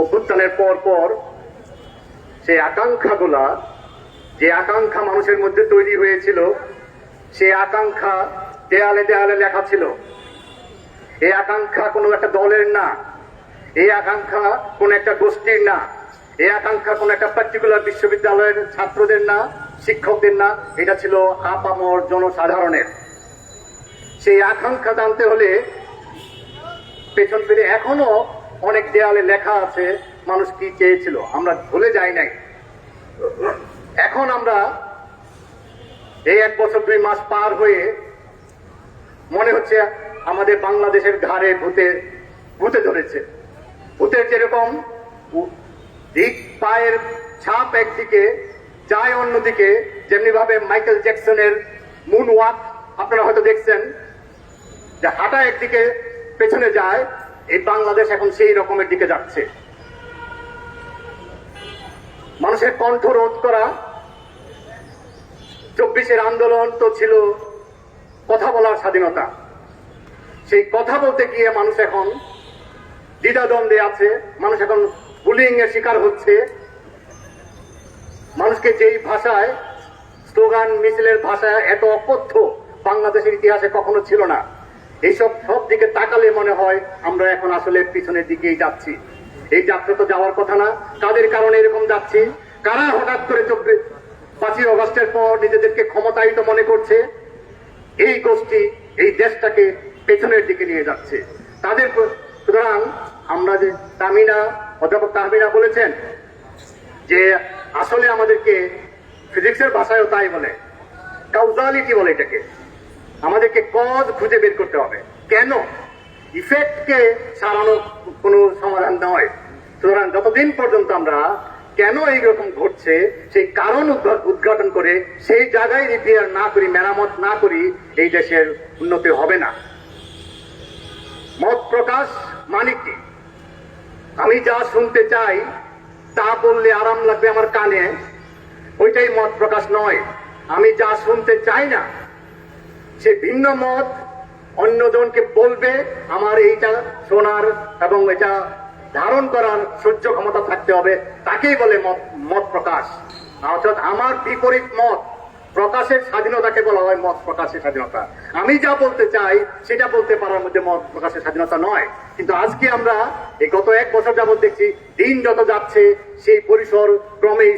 অভ্যুত্থানের পর পর সেই আকাঙ্ক্ষাগুলা, যে আকাঙ্ক্ষা মানুষের মধ্যে তৈরি হয়েছিল সেই আকাঙ্ক্ষা দেয়ালে দেয়ালে লেখা ছিল। এই আকাঙ্ক্ষা কোনো একটা দলের না, এই আকাঙ্ক্ষা কোন একটা গোষ্ঠীর না, এই আকাঙ্ক্ষা কোন একটা পার্টিকুলার বিশ্ববিদ্যালয়ের ছাত্রদের না, শিক্ষকদের না, এটা ছিল আপামর জনসাধারণের। সেই আকাঙ্ক্ষা জানতে হলে পেছন ফিরে এখনও অনেক দেয়ালে লেখা আছে, মানুষ কি চেয়েছিল? আমরা ভুলে যাই নাই। এখন আমরা এই এক বছর দুই মাস পার হয়ে মনে হচ্ছে আমাদের বাংলাদেশের ঘাড়ে ভূতে ভূতে ধরেছে। ভূতের যেরকম দিক পায়ের ছাপ একদিকে, যায় অন্যদিকে যেমনি ভাবে মাইকেল জ্যাকসনের মুন ওয়াক আপনারা হয়তো দেখছেন, যে হাঁটা একদিকে, পেছনে যায় এই বাংলাদেশ এখন সেই রকমের দিকে যাচ্ছে। মানুষের কণ্ঠ রোধ করা, চব্বিশের আন্দোলন তো ছিল কথা বলার স্বাধীনতা। সেই কথা বলতে গিয়ে মানুষ এখন দ্বিধাদ্বন্দ্বে আছে, মানুষ এখন বুলিং এর শিকার হচ্ছে। মানুষকে যেই ভাষায়, স্লোগান, মিছিলের ভাষায় এত অকথ্য বাংলাদেশের ইতিহাসে কখনো ছিল না। এইসব সব দিকে তাকালে মনে হয় আমরা এখন আসলে পিছনের দিকেই যাচ্ছি। এই যাত্রা তো যাওয়ার কথা না, কাদের কারণে এরকম যাচ্ছি? কারা হঠাৎ করে চব্বিশ পাঁচই অগস্টের পর নিজেদেরকে ক্ষমতায়িত মনে করছে? এই গোষ্ঠী, এই দেশটাকে পেছনের দিকে নিয়ে যাচ্ছে। তাদের সুতরাং আমরা যে তামিনা, অধ্যাপক তাহমিনা বলেছেন যে আসলে আমাদেরকে ফিজিক্সের ভাষায়ও তাই বলে কাউজালিটি বলে এটাকে। আমাদেরকে কজ খুঁজে বের করতে হবে। কেন? ইফেক্টকে সারানো কোনো সমাধান নয়। সুতরাং যতদিন পর্যন্ত আমরা কেন এইরকম ঘটছে, সেই কারণ উদ্ঘাটন করে সেই জায়গায় রিপেয়ার না করি, মেরামত না করি, এই দেশের উন্নতি হবে না। মত প্রকাশ মানে কি? আমি যা শুনতে চাই, তা বললে আরাম লাগবে আমার কানে, ওইটাই মত প্রকাশ নয়। আমি যা শুনতে চাই না সে ভিন্ন মত অন্যজনকে বলবে, আমার এইটা শোনার এবং এটা ধারণ করার সহ্য ক্ষমতা থাকতে হবে। তাকেই বলে মত মত প্রকাশ। অর্থাৎ আমার বিপরীত মত, প্রকাশের স্বাধীনতাকে বলা হয় মত প্রকাশের স্বাধীনতা। আমি যা বলতে চাই, সেটা বলতে পারার মধ্যে মত প্রকাশের স্বাধীনতা নয়। কিন্তু আজকে আমরা এই গত এক বছর যাবত দেখছি, দিন যত যাচ্ছে, সেই পরিসর ক্রমেই